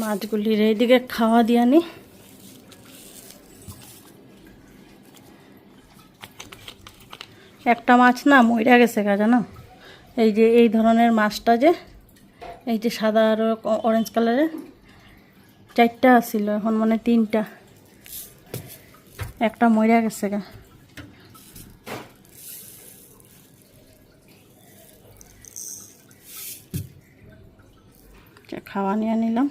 মাছগুলির এইদিকে খাওয়া দিয়ে নি। একটা মাছ না মইরা গেছে গা, জানো? এই যে, এই ধরনের মাছটা যে, এই যে সাদা আর অরেঞ্জ কালারের চারটা ছিল, এখন মানে তিনটা। একটা মইরা গেছে গা। খাওয়া নিয়ে নিলাম।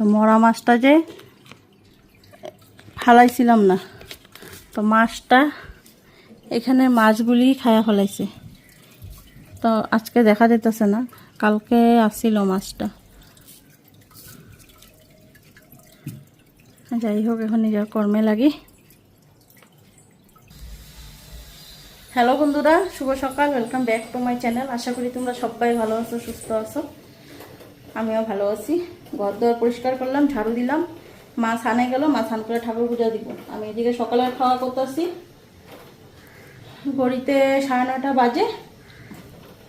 তো মরা মাছটা যে ফালাইছিলাম না। তো মাছটা এখানে মাছগুলি খায়া ফেলাইছে। তো আজকে দেখা যেতেছে না, কালকে আসছিল মাছটা। যাই হোক, এখন নিজের কর্মে লাগি। হ্যালো বন্ধুরা, শুভ সকাল welcome back to my channel আশা করি তোমরা সবাই ভালো আছো, সুস্থ আছো। আমিও ভালো আছি। ঘর দোয়ার পরিষ্কার করলাম, ঝাড়ু দিলাম। মা ছানে গেল, মা ছান করে ঠাকুর পূজা দিব। আমি এদিকে সকালে খাওয়া করতেছি। ঘড়িতে সাড়ে নটা বাজে।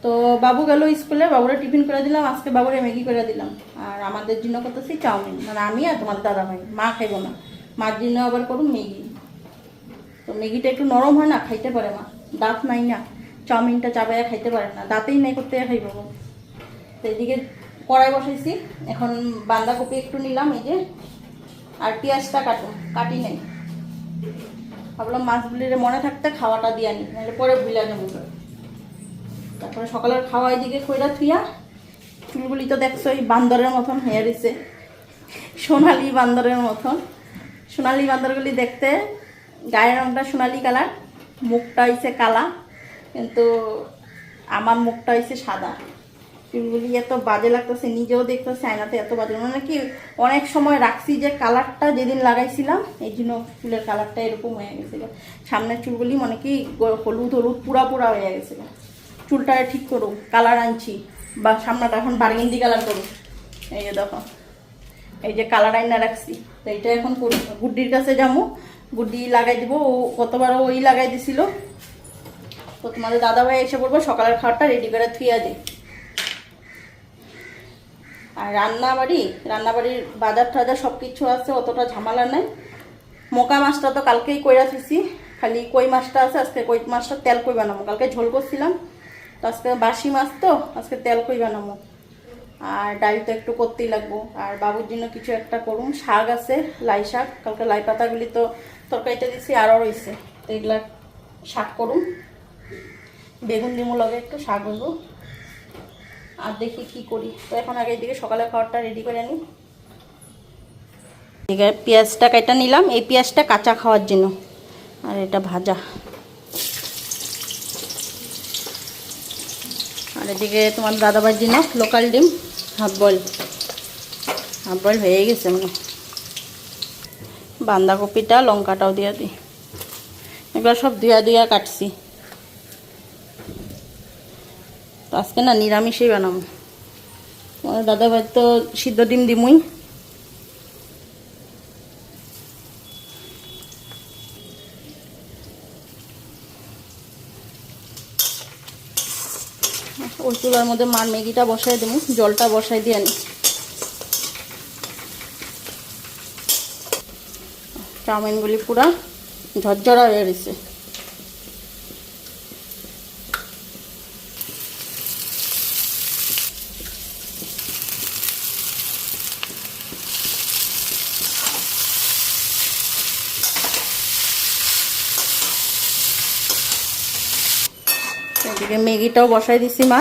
তো বাবু গেল স্কুলে, বাবুরা টিফিন করে দিলাম। আজকে বাবুরে ম্যাগি করে দিলাম। আর আমাদের জন্য করতেছি চাউমিন। মানে আমি আর তোমার দাদা ভাই মা খাইব না। মার জন্য আবার করুন ম্যাগি। তো ম্যাগিটা একটু নরম হয় না, খাইতে পারে মা। দাঁত নাই না। চাউমিনটা চাবাইয়া খাইতে পারে না। দাঁতেই নাই, করতে খাইব তো এদিকে কড়াই বসাইছি। এখন বাঁধাকপি একটু নিলাম, এই যে। আর পেঁয়াজটা কাটো কাটি নাই। ভাবলাম মাছগুলির মনে থাকতে খাওয়াটা দিয়ে নি নাহলে পরে ভুলা নেব তারপরে সকালের খাওয়া এদিকে কইরা থুইয়া, চুলগুলি তো দেখছ এই বান্দরের মতন হয়ে রয়েছে সোনালি বান্দরের মতন। সোনালি বান্দরগুলি দেখতে, গায়ের রঙটা সোনালি কালার, মুখটা হয়েছে কালা, কিন্তু আমার মুখটা হয়েছে সাদা। চুলগুলি এত বাজে লাগতেছে, নিজেও দেখতেছে আয়নাতে এত বাজে। মানে কি অনেক সময় রাখছি যে কালারটা যেদিন লাগাইছিলাম, এই জন্য চুলের কালারটা এরকম হয়ে গেছিল। সামনের চুলগুলি মানে কি হলুদ হলুদ, পুরা পুরা হয়ে গেছিল। চুলটা ঠিক করুক কালার আনছি, বা সামনাটা এখন বার্গেন্ডি কালার করুক এই যে দেখো, এই যে কালার আইনা রাখছি, তো এইটা এখন করি গুড্ডির কাছে যাব, গুড্ডি লাগাই দিব, ও কতবার ওই লাগাই দিছিল। তো তোমাদের দাদাভাই এসে বলব সকালের খাবারটা রেডি করে থুইয়া দিই আর রান্না বাড়ি রান্না বাড়ির বাজার টাজার সব কিছু আছে, অতটা ঝামেলা নাই। মোকা মাছটা তো কালকেই কইরা থুইছি খালি কই মাছটা আছে, আজকে কই মাছটা তেল কই বানাবো। কালকে ঝোল করছিলাম, তো আজকে বাসি মাছ তো, আজকে তেল কই বানাবো। আর ডাল তো একটু করতেই লাগবো। আর বাবুর জন্য কিছু একটা করুন, শাক আছে, লাই শাক। কালকে লাই পাতাগুলি তো তরকারিতে দিছি, আরও রয়েছে। তো এগুলা শাক করুন। বেগুন ডিমু লগে একটু, শাক হইব। আর দেখি কি করি। তো এখন আগে এদিকে সকালে খাবারটা রেডি করে নিই এদিকে পেঁয়াজটা কেটে নিলাম। এই পেঁয়াজটা কাঁচা খাওয়ার জন্য। আর এটা ভাজা। আর এদিকে তোমার দাদাবার জন্য লোকাল ডিম হাফ বয়েল হাফ বয়েল হয়ে গেছে মানে বাঁধাকপিটা, লঙ্কাটাও দিয়ে দিই। এগুলো সব ধুয়া ধুয়া কাটছি। তো আজকে না নিরামিষই বানাবো। আমার দাদা ভাই তো সিদ্ধ ডিম দিমুই। ওই চুলার মধ্যে মার ম্যাগিটা বসাই দেবো জলটা বসাই দিয়ে চাউমিনগুলি পুরা ঝরঝরা হয়ে গেছে। ম্যাগিটাও বসাই দিছি, মা।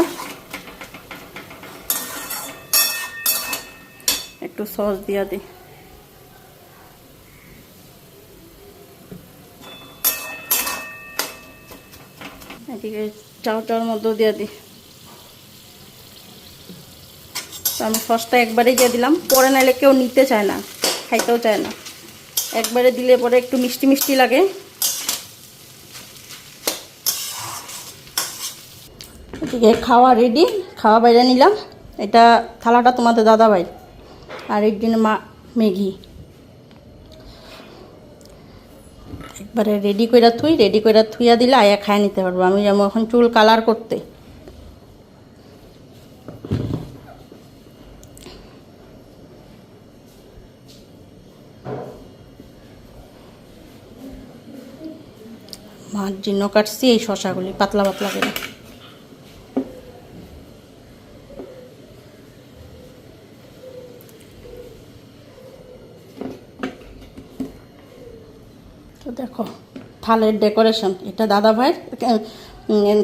একটু সস দিয়া দিই এদিকে চাউ চাউর মধ্যেও দিয়ে তো আমি সসটা একবারেই দিয়ে দিলাম। পরে নাইলে কেউ নিতে চায় না, খাইতেও চায় না। একবারে দিলে পরে একটু মিষ্টি মিষ্টি লাগে। খাওয়া রেডি খাওয়া বাইরে নিলাম। এটা থালাটা তোমাদের দাদা ভাই আর জন্য মা ম্যাগি। একবারে রেডি কইরা থুই রেডি কইরা থুইয়া দিলে আয়া খায় নিতে পারব। আমি যেমন এখন চুল কালার করতে। মার জিন্ন কাটছি এই শশাগুলি, পাতলা পাতলা করে তো দেখো থালের ডেকোরেশন। এটা দাদা ভাইয়ের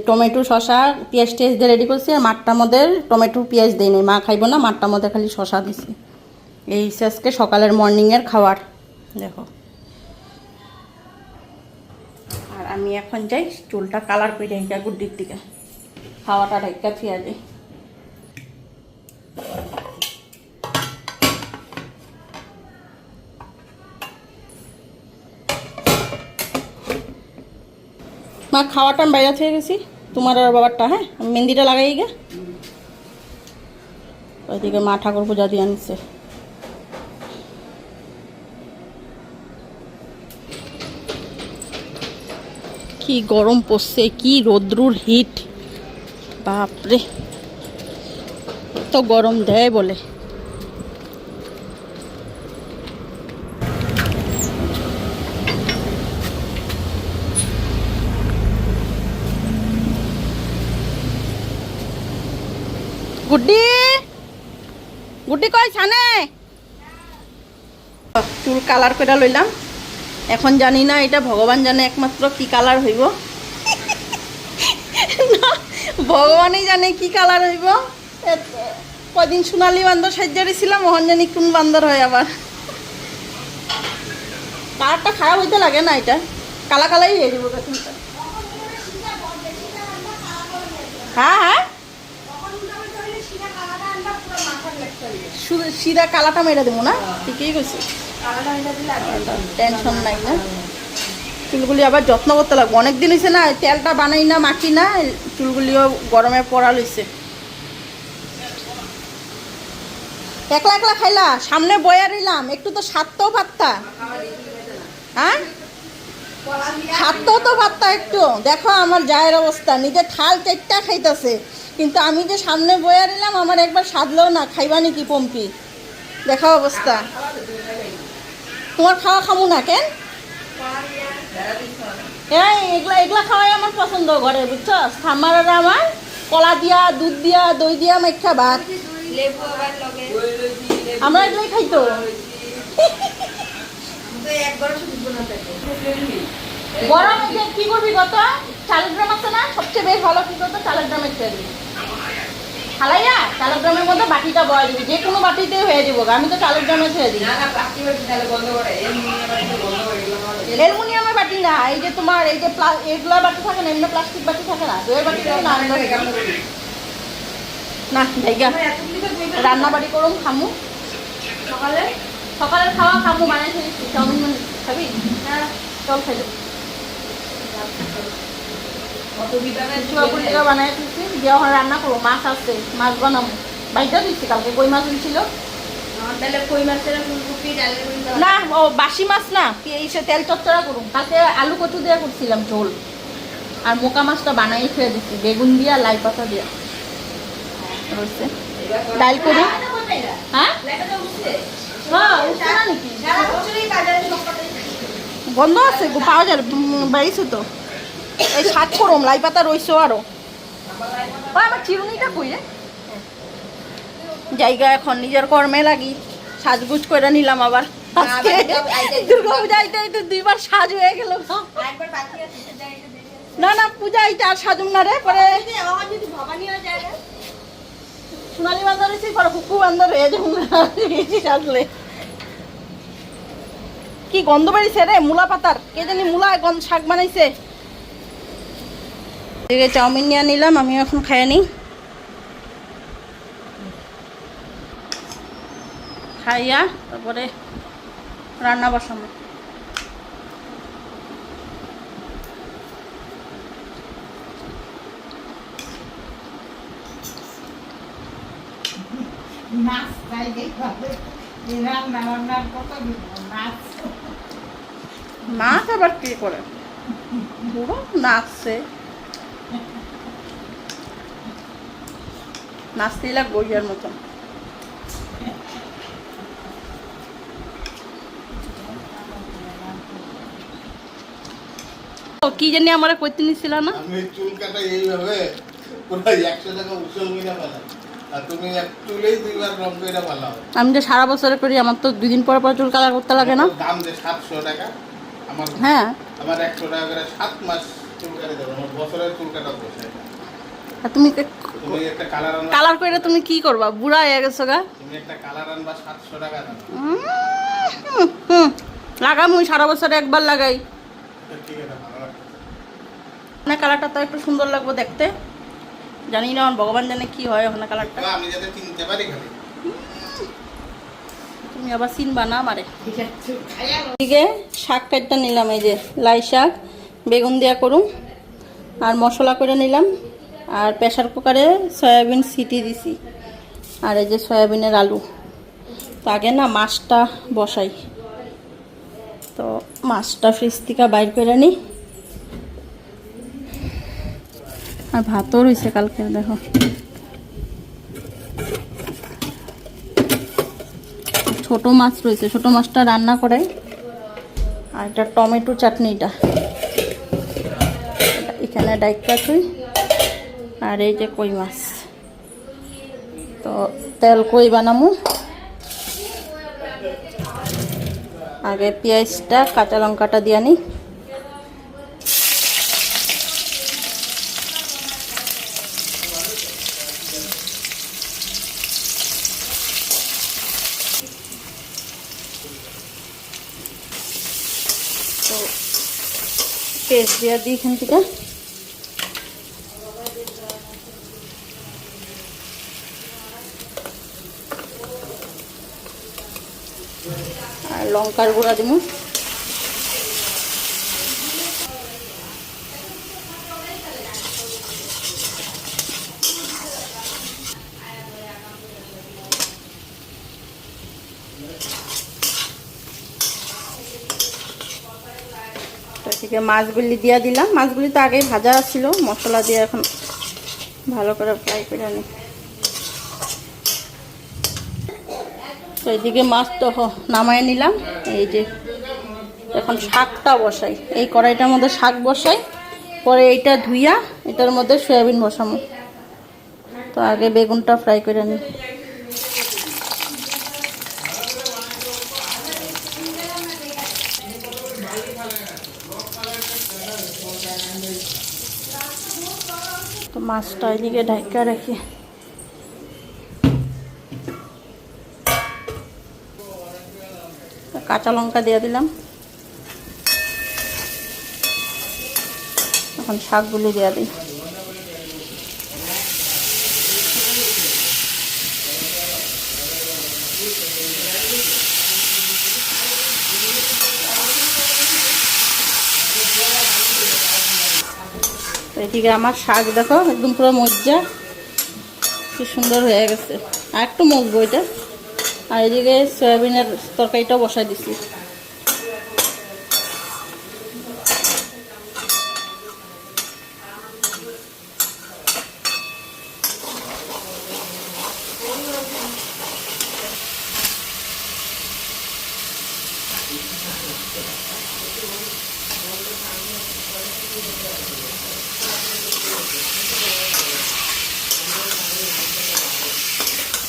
টমেটো শশা পেঁয়াজ টেয়াজ দিয়ে রেডি করছি, আর মাঠটার মধ্যে টমেটো, পেঁয়াজ দিই নাই। মা খাইবো না মাঠটার মধ্যে খালি শশা দিছি। এই আজকে সকালের মর্নিংয়ের খাবার দেখো। আর আমি এখন যাই, চুলটা কালার করে এইটা গুড্ডির দিকে খাওয়াটা রেখা থিয়া যাই মা, খাওয়াটা আমি বাইরে থেকে গেছি তোমার আর বাবারটা হ্যাঁ? মেহেন্দিটা লাগাই গে। ওইদিকে মা ঠাকুর পূজা দিয়ে আনছে। কি গরম পড়ছে, কি রোদ্রুর হিট। বাপরে। তো গরম দেয় বলে। গুড্ডি? গুড্ডি কই ছানে চুল কালার করে লইলাম। এখন জানি না এটা ভগবান জানে একমাত্র কি কালার হইব। ভগবানই জানে কি কালার হইব। কদিন সোনালি বান্দর সাজ্জারি ছিলাম মোহন জানি কোন বান্দর হয় আবার। কালারটা খারাপ হইতে লাগে না এটা। কালা কালাই হয়ে যাব হ্যাঁ হ্যাঁ। সিধা কালাটা মেরে দেবো না? ঠিকই কইছি। টেনশন নাই। না? চুলগুলি আবার যত্ন করতে লাগবে। অনেক দিন হয়েছে না তেলটা বানাই না মাখি না চুলগুলিও গরমে পড়া লইছে। একলা একলা খাইলা? সামনে বয়া রইলাম। একটু তো সাতটাও পাত্তা। হ্যাঁ? সাতটাও তো পাত্তা একটু। দেখো আমার জায়ের অবস্থা। নিজে থাল চারটা খাইতেছে। কিন্তু আমি যে সামনে বয়া রইলাম আমার একবার সাধলেও না, খাইবা নাকি পম্পি? দেখা অবস্থা। তোমার খাওয়া খামু না কেন? এই, এগুলা এগুলা খাওয়াই আমার পছন্দ ঘরে বুঝছ আমার আমার, কলা দিয়া, দুধ দিয়া, দই দিয়া মাইখা ভাত। আমরা এগুলাই খাইতো গরম কি করবি কত চালের ড্রাম আছে না? সবচেয়ে বেশ ভালো কি করতো চালের ড্রামের হালাইয়া চালের ড্রামের মধ্যে বাটিটা বয়া দিবি যে কোনো বাটিতেই হয়ে যাব আমি তো চালের ড্রামে ছেড়ে দিই। অ্যালুমিনিয়ামের বাটি না এই যে তোমার এই যে এগুলা বাটি থাকে না এমনি প্লাস্টিক বাটি থাকে না দইয়ের বাটি না। না। জায়গা রান্না বাড়ি করুম খামু। সকালে? সকালের খাওয়া খামু ফেলেছি চাউমিন মানে খাবি হ্যাঁ। চল খাই। বানাই দিয়ে ওখানে রান্না করব মাছ আছে মাছ বানাবো বাইটা দিচ্ছি কালকে কই। না ও বাসি মাছ না। এসে তেল চচ্চড়া করুন কালকে আলু কচু দিয়ে করছিলাম ঝোল আর মোকা মাছটা বানাই খেয়ে দিচ্ছি বেগুন দিয়া লাই পাতা দিয়া। ডাল করু এটা কোথায় এরা? হ্যাঁ। বন্ধ আছে পাওয়া যায়। বাড়িছে তো এই সাত করম লাই পাতা রইছো আরও। আমার চিরুনিটা কই রে? জায়গা এখন নিজের কর্মে লাগি সাজগুজ করে নিলাম আবার। দুর্গা পূজা আইতে আইতে দুইবার সাজ হয়ে গেল। না না পূজা আর সাজুম না রে পরে যদি আমার যদি ভবানী সোনালি বান্দর হয়েছি পরে কুকু বান্দর হয়ে যাব সাজলে। কি গন্ধ বেরিয়েছে রে মূলা পাতার। কে জানি মূলা গন্ধ শাক বানাইছে। এদিকে চাউমিন নিয়ে নিলাম আমি এখন খাই নি। খাইয়া তারপরে রান্না বসাবো। মাছ নাচ আবার কি করে? পুরো নাচছে নাচতেই লাগবো ইয়ার মতন। ও, কি জানি আমার করতে নিছিল না? আমি চুল কাটা এইভাবে আমি যে সারা বছরে করি আমার তো দুই দিন পর পর চুল কালার করতে লাগে না? দাম যে সাতশো টাকা আমার হ্যাঁ। আমার একশো টাকা করে সাত মাস চুল কাটে দেবো আমার বছরের চুল কাটা না। আর তুমি কালার করে তুমি কি করবা? বুড়া হয়ে গেছো গা। লাগাম ওই সারা বছরে একবার লাগাই। না কালারটা তো একটু সুন্দর লাগবে দেখতে। জানি না আমার ভগবান জানে কি হয় ওখানে কালারটা। আমি যাতে চিনতে পারি তুমি আবার চিনবা না আমারে। এদিকে শাক কাটটা নিলাম এই যে লাই শাক বেগুন দিয়া করুন আর মশলা করে নিলাম। আর প্রেশার কুকারে সয়াবিন সিটি দিছি। আর এই যে সয়াবিনের আলু। তো আগে না মাছটা বসাই। তো মাছটা ফ্রিজ থেকে বাইর করে নিই আর ভাতও রয়েছে কালকে, দেখো। ছোট মাছ রয়েছে ছোট মাছটা রান্না করে আর এটা টমেটো চাটনিটা। এখানে ডাইকা তুই। আর এই যে কই মাছ? তো তেল কই বানামু? আগে পেঁয়াজটা, কাঁচা লঙ্কাটা দিয়ে নিই তো পেস্ট দিয়ে দিই এখান থেকে আর লঙ্কার গুঁড়া দিব। এদিকে মাছগুলি দিয়ে দিলাম। মাছগুলি তো আগেই ভাজা ছিল, মশলা দিয়ে এখন ভালো করে ফ্রাই করে নিই তো এদিকে মাছ তো নামায় নিলাম। এই যে এখন শাকটা বসাই। এই কড়াইটার মধ্যে শাক বসাই। পরে এইটা ধুইয়া এটার মধ্যে সয়াবিন বসাবো। তো আগে বেগুনটা ফ্রাই করে নিই। তো মাছটা এদিকে ঢাকা রাখি। কাঁচা লঙ্কা দিয়ে দিলাম। এখন শাকগুলি দিয়ে দিই। এদিকে আমার শাক দেখো, একদম পুরো মজ্জা। কি সুন্দর হয়ে গেছে। আর একটু মজবো এটা। আর এদিকে সয়াবিনের তরকারিটাও বসাই দিছি।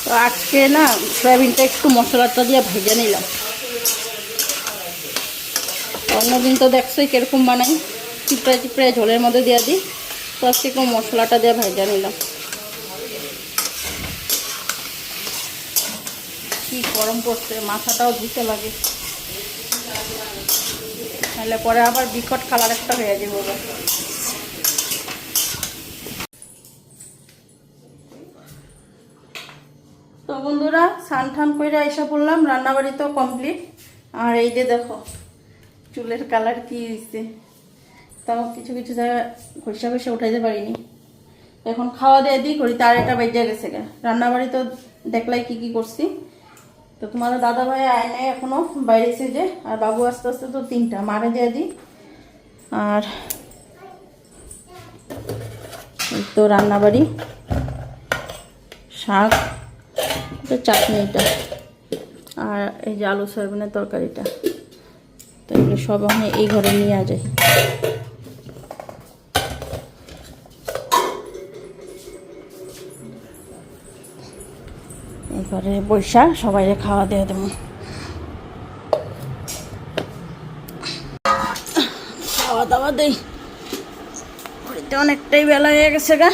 তো আজকে না সয়াবিনটা একটু মশলাটা দিয়ে ভেজে নিলাম। অন্যদিন তো দেখছোই কীরকম বানাই। চিপড়ে চিপড়ে ঝোলের মধ্যে দিয়ে দিই। তো আজকে একটু মশলাটা দিয়ে ভেজে নিলাম। কি গরম পড়ছে, মাথাটাও ধুতে লাগে। তাহলে পরে আবার বিকট কালার একটা হয়ে যাবে আবার। তো বন্ধুরা স্নান ঠান করে এসে পড়লাম, রান্নাবাড়ি তো কমপ্লিট। আর এই যে দেখো, চুলের কালার কি হয়েছে তাও কিছু কিছু জায়গায় ঘষা ঘষে উঠাইতে পারিনি। এখন খাওয়া দিয়ে দিই করি, তার একটা বেজে গেছে গা। রান্নাবাড়ি তো দেখলাই কি কি করছি। তো তোমাদের দাদা ভাই আয় নাই এখনও, বাইরে এসে যে, আর বাবু আস্তে আস্তে তো তিনটা, মারে দিয়ে দিই। আর তো রান্নাবাড়ি, শাক এটা চাটনিটা। আর এই যে আলু সয়াবিনের তরকারিটা। তো এগুলো সব আমি এই ঘরে নিয়ে যায় এই ঘরে বৈশা সবাই খাওয়া দিয়ে দেবো। খাওয়া দাওয়া দেই। অনেকটাই বেলা হয়ে গেছে গা।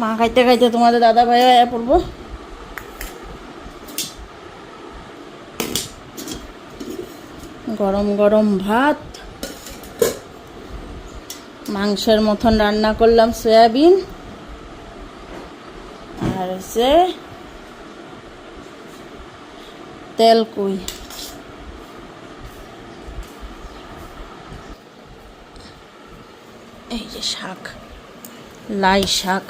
মা খাইতে খাইতে তোমাদের দাদা ভাই আয়া পড়ব। গরম গরম ভাত। মাংসের মতন রান্না করলাম সয়াবিন। আর হচ্ছে তেল কুই? এই যে শাক, লাই শাক।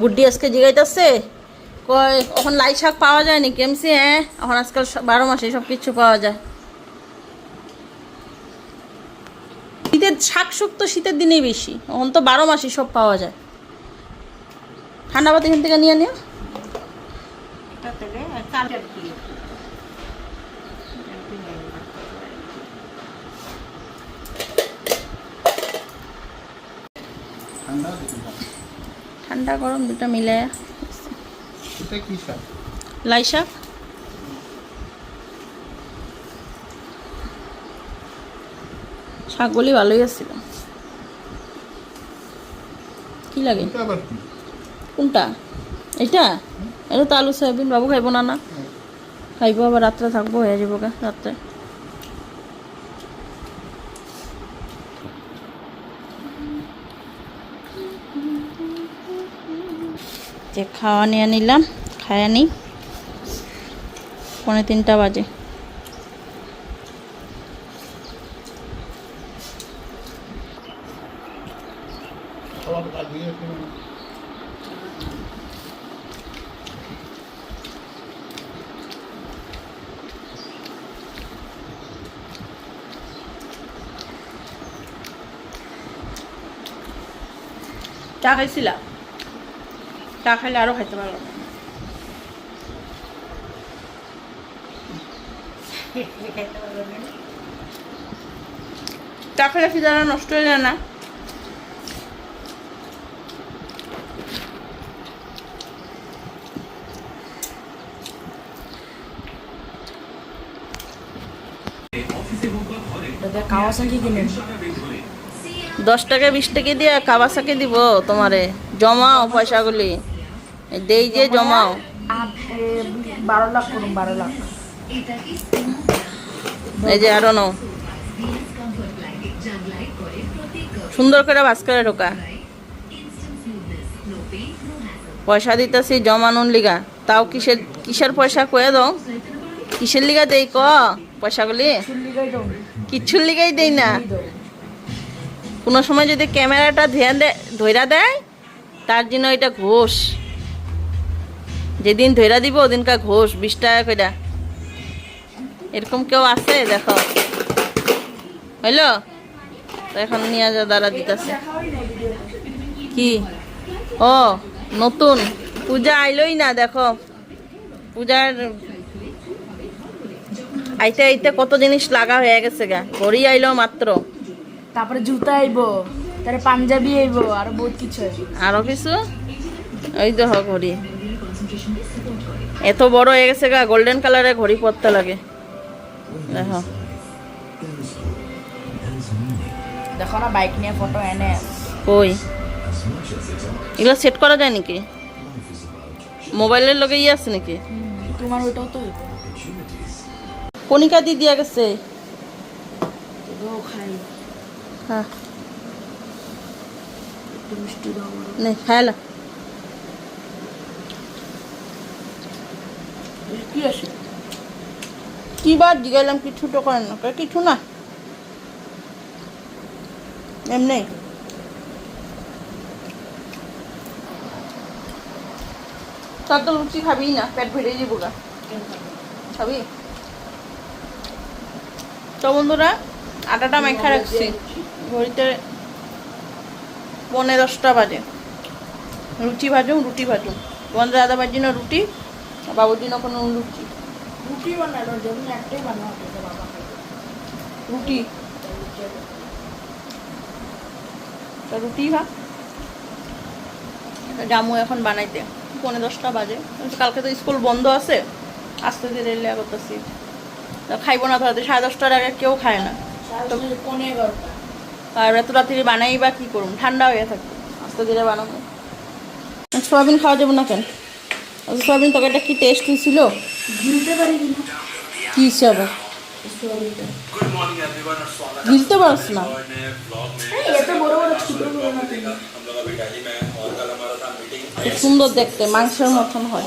গুড্ডি আজকে জিগাইতেছে, কয়, এখন লাই শাক পাওয়া যায় নি কেমসি হ্যাঁ? এখন আজকাল বারো মাসে সব কিছু পাওয়া যায়। শীতের শাক শুক তো শীতের দিনেই বেশি, এখন তো বারো মাসে সব পাওয়া যায়। ঠান্ডা পাতি এখান থেকে নিয়ে নিও। ঠান্ডা ঠান্ডা গরম দুটো মিলে। লাই শাক। শাকগুলি ভালোই আসছিল। কি লাগে? কোনটা? এটা? এটা তো আলু সয়াবিন বাবু খাইব না না? খাইব আবার রাত্রে থাকব হয়ে যাব গা রাত্রে। যে খাওয়া নিয়ে নিলাম খায়া নিই। পৌনে তিনটা বাজে। চা খাইছিলা? চা খাইলে আরও খাইতে পারো চা খেলে খিদাটা নষ্ট হয়ে যায় না। কাওয়াসাকি দশ টাকা, বিশ টাকা দিয়ে কাবাসাকে দিব তোমারে। জমাও পয়সাগুলি। দেই যে জমাও। বারো লাখ করুন বারো লাখ। এই যে আরও নাও। সুন্দর করে ভাস করে ঢোকা। পয়সা দিতেছি জমানোর লিগা। তাও কিসের কিসের পয়সা কয়ে দাও? কিসের লিগা দেই ক? পয়সাগুলি? কিচ্ছুর লিগাই দেই না। কোনো সময় যদি ক্যামেরাটা ধ্যান দে ধৈরা দেয় তার জন্য এটা ঘোষ। যেদিন ধৈরা দিব ওদিনকার ঘোষ বিশ টাকা কইরা। এরকম কেউ আছে? দেখো। হইল? তো এখন নিয়ে যা দাঁড়া দিতেছে। কি? ও নতুন। পূজা আইলই না দেখো। পূজার আইতে আইতে কত জিনিস লাগা হয়ে গেছে গা। ঘড়ি আইলো মাত্র। তারপরে জুতা আইব তারপরে পাঞ্জাবি আইবো আর বহুত কিছু আরও কিছু? ওই তো হ ঘড়ি। এত বড় হয়ে গেছে গা গোল্ডেন কালারের ঘড়ি পরতে লাগে। দেখো। দেখো না বাইক নিয়ে ফটো এনে। কই? এগুলো সেট করা যায় নাকি? মোবাইলের লগে ইয়ে আছে নাকি? তোমার ওইটাও তো কণিকা দিয়ে দিয়া গেছে হ্যাঁ। নে কি আছে? কি বার জিগাইলাম, কিছু তো করেন না। কিছু না? এমনি। তো লুচি খাবি না? পেট গা। খাবি? তো বন্ধুরা, আটাটা মেখা রাখছি। ঘড়িতে পনেরো দশটা বাজে। রুটি ভাজুম রুটি ভাজুম। তোমাদের দাদা বাজি না রুটি। বাবুর জন্য কোনো লুচি? রুটি বানালো যেমন একটাই বানানো বাবা রুটি? তা রুটি ভা জামু এখন বানাইতে পনেরো দশটা বাজে। কালকে তো স্কুল বন্ধ আছে আস্তে ধীরে লেয়া করতেছি। তা খাইবো না তাহলে সাড়ে দশটার আগে কেউ খায় না। আর এত রাত্রি বানাই বা কী করুম? ঠান্ডা হয়ে থাকবে আস্তে ধীরে বানাবো। সয়াবিন খাওয়া যাবে না কেন? আচ্ছা, আচ্ছা, সোয়াবিন তরকারিটা কি টেস্টি ছিল কি সব গিলতে পারছ না। সুন্দর দেখতে মাংসের মতন হয়।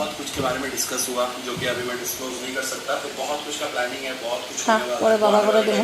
পরে বাবা করে দেবো